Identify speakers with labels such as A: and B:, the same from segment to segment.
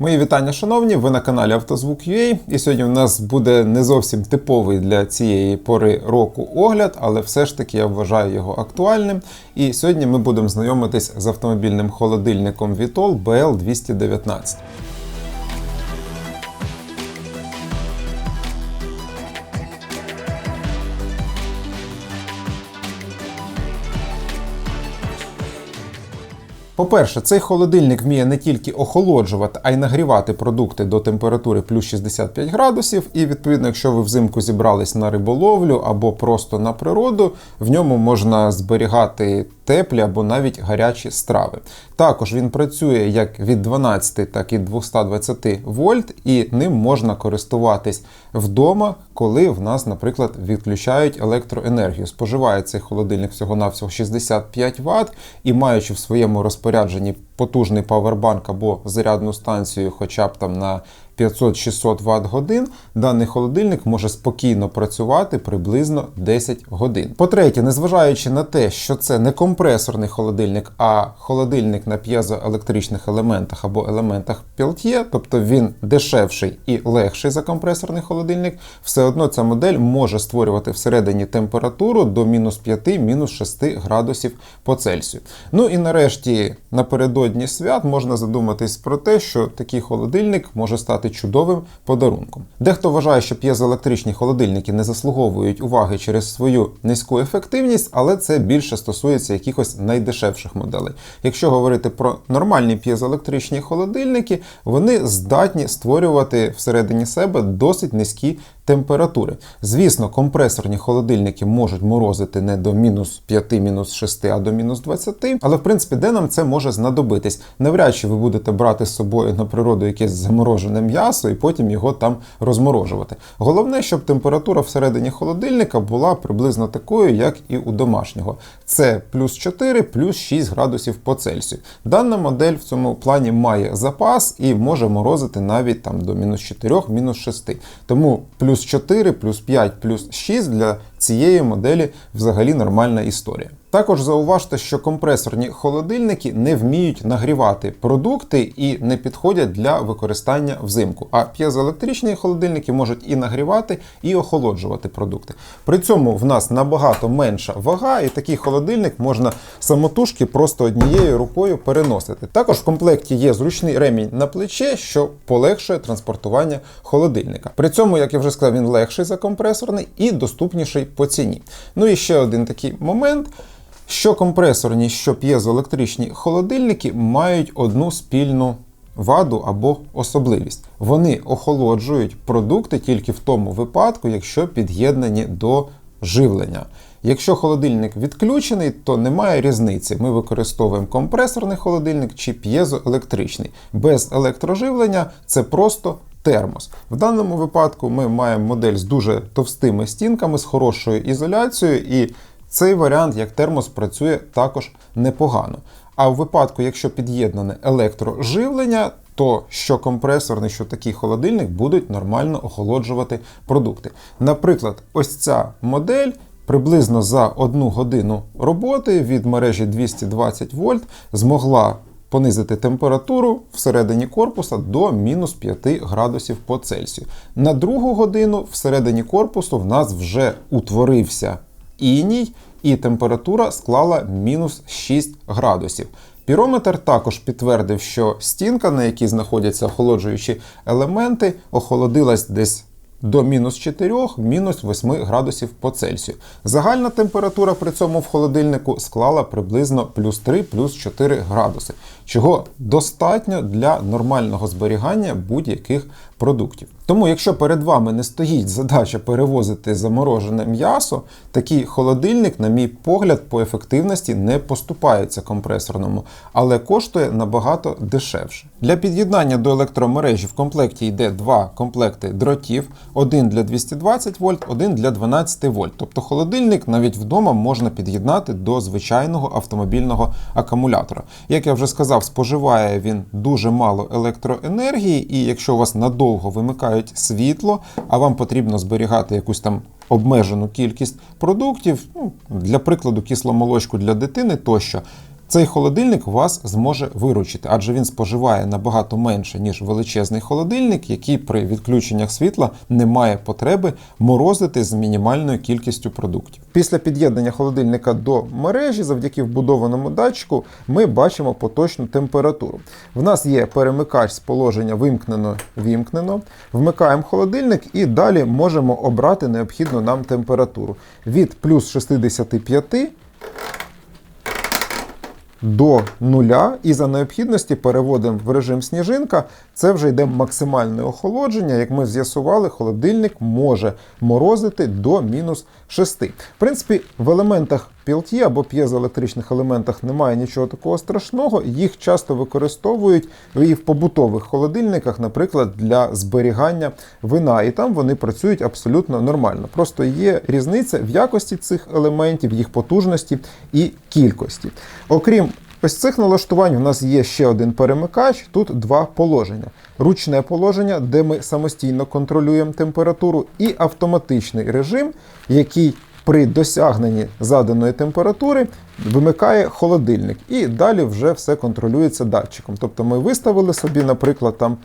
A: Мої вітання, шановні, ви на каналі Автозвук.ua і сьогодні у нас буде не зовсім типовий для цієї пори року огляд, але все ж таки я вважаю його актуальним. І сьогодні ми будемо знайомитись з автомобільним холодильником Vitol BL219. По-перше, цей холодильник вміє не тільки охолоджувати, а й нагрівати продукти до температури плюс 65 градусів. І відповідно, якщо ви взимку зібрались на риболовлю або просто на природу, в ньому можна зберігати теплі або навіть гарячі страви. Також він працює як від 12, так і 220 вольт, і ним можна користуватись вдома, коли в нас, наприклад, відключають електроенергію. Споживає цей холодильник всього-навсього 65 Вт, і маючи в своєму розпорядженні потужний павербанк або зарядну станцію, хоча б там на 500-600 Вт годин, даний холодильник може спокійно працювати приблизно 10 годин. По-третє, незважаючи на те, що це не компресорний холодильник, а холодильник на п'єзоелектричних елементах або елементах Peltier, тобто він дешевший і легший за компресорний холодильник, все одно ця модель може створювати всередині температуру до мінус 5-6 градусів по Цельсію. Ну і нарешті напередодні свят можна задуматись про те, що такий холодильник може стати чудовим подарунком. Дехто вважає, що п'єзоелектричні холодильники не заслуговують уваги через свою низьку ефективність, але це більше стосується якихось найдешевших моделей. Якщо говорити про нормальні п'єзоелектричні холодильники, вони здатні створювати всередині себе досить низькі температури. Звісно, компресорні холодильники можуть морозити не до мінус 5, мінус 6, а до мінус 20, але в принципі, де нам це може знадобитись? Навряд чи ви будете брати з собою на природу якесь заморожене м'ясо і потім його там розморожувати. Головне, щоб температура всередині холодильника була приблизно такою, як і у домашнього. Це плюс 4, плюс 6 градусів по Цельсію. Дана модель в цьому плані має запас і може морозити навіть там до мінус 4, мінус 6. Тому плюс 4, плюс 5, плюс 6 для цієї моделі взагалі нормальна історія. Також зауважте, що компресорні холодильники не вміють нагрівати продукти і не підходять для використання взимку. А п'єзоелектричні холодильники можуть і нагрівати, і охолоджувати продукти. При цьому в нас набагато менша вага, і такий холодильник можна самотужки просто однією рукою переносити. Також в комплекті є зручний ремінь на плече, що полегшує транспортування холодильника. При цьому, як я вже сказав, він легший за компресорний і доступніший по ціні. Ну і ще один такий момент. Що компресорні, що п'єзоелектричні холодильники мають одну спільну ваду або особливість. Вони охолоджують продукти тільки в тому випадку, якщо під'єднані до живлення. Якщо холодильник відключений, то немає різниці. Ми використовуємо компресорний холодильник чи п'єзоелектричний. Без електроживлення це просто термос. В даному випадку ми маємо модель з дуже товстими стінками, з хорошою ізоляцією, і цей варіант, як термос, працює також непогано. А в випадку, якщо під'єднане електроживлення, то що компресорний, що такий холодильник будуть нормально охолоджувати продукти. Наприклад, ось ця модель. Приблизно за одну годину роботи від мережі 220 вольт змогла понизити температуру всередині корпуса до мінус 5 градусів по Цельсію. На другу годину всередині корпусу в нас вже утворився іній, і температура склала мінус 6 градусів. Пірометр також підтвердив, що стінка, на якій знаходяться охолоджуючі елементи, охолодилась десь до мінус 4, мінус 8 градусів по Цельсію. Загальна температура при цьому в холодильнику склала приблизно плюс 3, плюс 4 градуси, чого достатньо для нормального зберігання будь-яких продуктів. Тому, якщо перед вами не стоїть задача перевозити заморожене м'ясо, такий холодильник, на мій погляд, по ефективності не поступається компресорному, але коштує набагато дешевше. Для під'єднання до електромережі в комплекті йде два комплекти дротів: один для 220 вольт, один для 12 вольт. Тобто холодильник навіть вдома можна під'єднати до звичайного автомобільного акумулятора. Як я вже сказав, споживає він дуже мало електроенергії, і якщо у вас надовго вимикають світло, а вам потрібно зберігати якусь там обмежену кількість продуктів, ну, для прикладу, кисломолочку для дитини тощо. Цей холодильник вас зможе виручити, адже він споживає набагато менше, ніж величезний холодильник, який при відключеннях світла не має потреби морозити з мінімальною кількістю продуктів. Після під'єднання холодильника до мережі, завдяки вбудованому датчику, ми бачимо поточну температуру. В нас є перемикач з положення вимкнено-вімкнено. Вмикаємо холодильник і далі можемо обрати необхідну нам температуру від плюс 65 до нуля і за необхідності переводимо в режим сніжинка. Це вже йде максимальне охолодження. Як ми з'ясували, холодильник може морозити до мінус 6. В принципі, в елементах PLT або п'єзоелектричних елементах немає нічого такого страшного. Їх часто використовують і в побутових холодильниках, наприклад, для зберігання вина. І там вони працюють абсолютно нормально. Просто є різниця в якості цих елементів, їх потужності і кількості. Окрім Ось цих налаштувань у нас є ще один перемикач, тут два положення: ручне положення, де ми самостійно контролюємо температуру, і автоматичний режим, який при досягненні заданої температури вимикає холодильник. І далі вже все контролюється датчиком. Тобто ми виставили собі, наприклад, там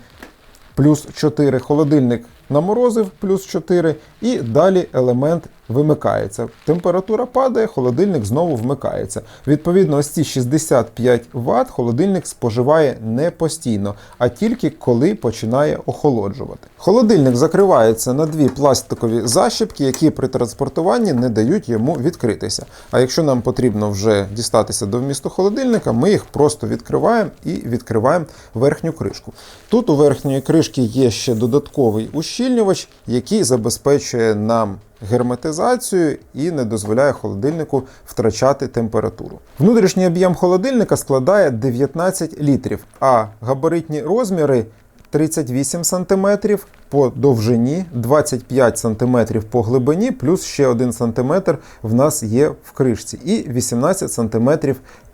A: плюс 4 холодильник наморозив плюс 4, і далі елемент вимикається. Температура падає, холодильник знову вмикається. Відповідно, ось ці 65 Вт холодильник споживає не постійно, а тільки коли починає охолоджувати. Холодильник закривається на дві пластикові защіпки, які при транспортуванні не дають йому відкритися. А якщо нам потрібно вже дістатися до вмісту холодильника, ми їх просто відкриваємо і відкриваємо верхню кришку. Тут у верхньої кришки є ще додатковий ущільнювач, який забезпечує нам герметизацію і не дозволяє холодильнику втрачати температуру. Внутрішній об'єм холодильника складає 19 літрів, а габаритні розміри 38 см по довжині, 25 см по глибині, плюс ще 1 см в нас є в кришці, і 18 см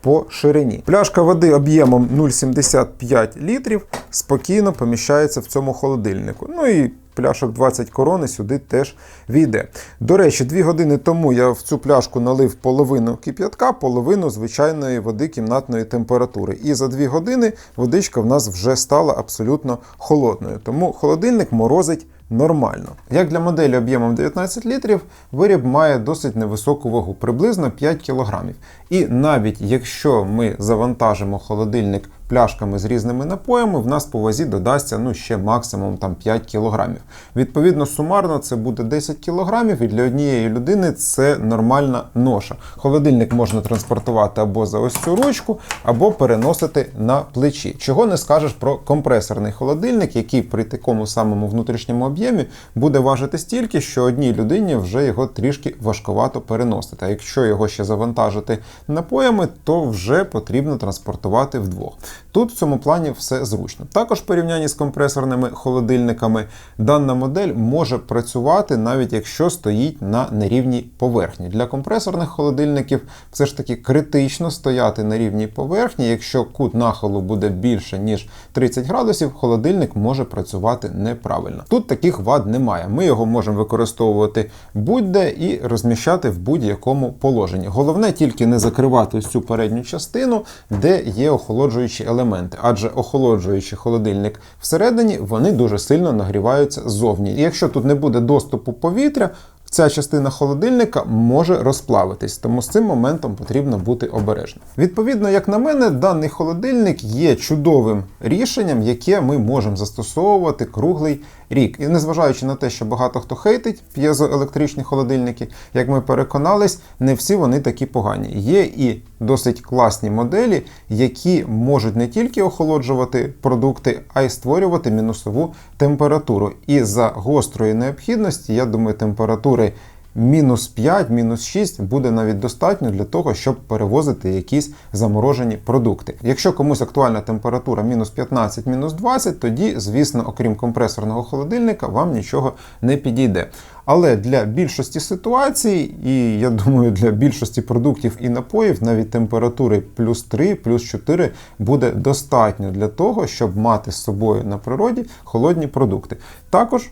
A: по ширині. Пляшка води об'ємом 0,75 літрів спокійно поміщається в цьому холодильнику. Ну і пляшок 20 корони сюди теж війде. До речі, дві години тому я в цю пляшку налив половину кип'ятка, половину звичайної води кімнатної температури. І за дві години водичка в нас вже стала абсолютно холодною. Тому холодильник морозить. Нормально. Як для моделі об'ємом 19 літрів, виріб має досить невисоку вагу, приблизно 5 кг. І навіть якщо ми завантажимо холодильник пляшками з різними напоями, в нас по вазі додасться ну, ще максимум там, 5 кг. Відповідно, сумарно це буде 10 кг, і для однієї людини це нормальна ноша. Холодильник можна транспортувати або за ось цю ручку, або переносити на плечі. Чого не скажеш про компресорний холодильник, який при такому самому внутрішньому об'ємі буде важити стільки, що одній людині вже його трішки важкувато переносити. А якщо його ще завантажити напоями, то вже потрібно транспортувати вдвох. Тут в цьому плані все зручно. Також в порівнянні з компресорними холодильниками дана модель може працювати навіть якщо стоїть на нерівній поверхні. Для компресорних холодильників все ж таки критично стояти на рівній поверхні. Якщо кут нахилу буде більше, ніж 30 градусів, холодильник може працювати неправильно. Тут таких вад немає. Ми його можемо використовувати будь-де і розміщати в будь-якому положенні. Головне тільки не закривати ось цю передню частину, де є охолоджуючі елементи, адже охолоджуючи холодильник всередині, вони дуже сильно нагріваються ззовні. І якщо тут не буде доступу повітря, Ця частина холодильника може розплавитись, тому з цим моментом потрібно бути обережним. Відповідно, як на мене, даний холодильник є чудовим рішенням, яке ми можемо застосовувати круглий рік. І незважаючи на те, що багато хто хейтить п'єзоелектричні холодильники, як ми переконались, не всі вони такі погані. Є і досить класні моделі, які можуть не тільки охолоджувати продукти, а й створювати мінусову температуру. І за гострої необхідності, я думаю, температури мінус 5, мінус 6 буде навіть достатньо для того, щоб перевозити якісь заморожені продукти. Якщо комусь актуальна температура мінус 15, мінус 20, тоді, звісно, окрім компресорного холодильника, вам нічого не підійде. Але для більшості ситуацій, і я думаю, для більшості продуктів і напоїв навіть температури плюс 3, плюс 4 буде достатньо для того, щоб мати з собою на природі холодні продукти. Також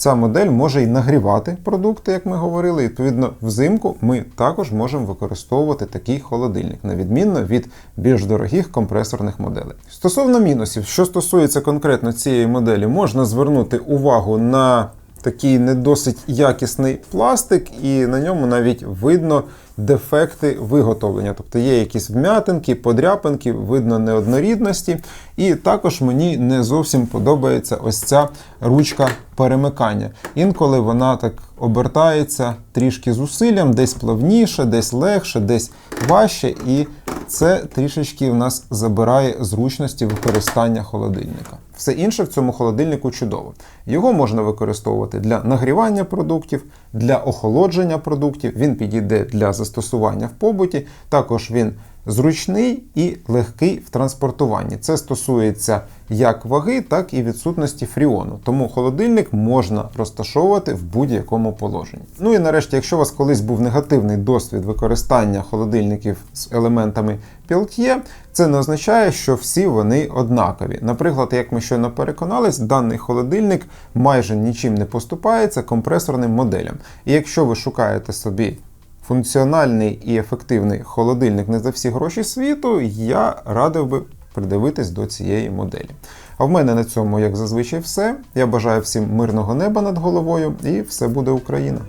A: ця модель може й нагрівати продукти, як ми говорили. Відповідно, взимку ми також можемо використовувати такий холодильник, на відмінно від більш дорогих компресорних моделей. Стосовно мінусів, що стосується конкретно цієї моделі, можна звернути увагу на такий не досить якісний пластик, і на ньому навіть видно дефекти виготовлення. Тобто є якісь вм'ятинки, подряпинки, видно неоднорідності. І також мені не зовсім подобається ось ця ручка перемикання. Інколи вона так обертається трішки зусиллям, десь плавніше, десь легше, десь важче. І це трішечки в нас забирає зручності використання холодильника. Все інше в цьому холодильнику чудово. Його можна використовувати для нагрівання продуктів, для охолодження продуктів. Він підійде для застосування в побуті. Також він зручний і легкий в транспортуванні. Це стосується як ваги, так і відсутності фріону. Тому холодильник можна розташовувати в будь-якому положенні. Ну і нарешті, якщо у вас колись був негативний досвід використання холодильників з елементами Peltier, це не означає, що всі вони однакові. Наприклад, як ми щойно переконались, даний холодильник майже нічим не поступається компресорним моделям. І якщо ви шукаєте собі функціональний і ефективний холодильник не за всі гроші світу, я радив би придивитись до цієї моделі. А в мене на цьому, як зазвичай, все. Я бажаю всім мирного неба над головою і все буде Україна!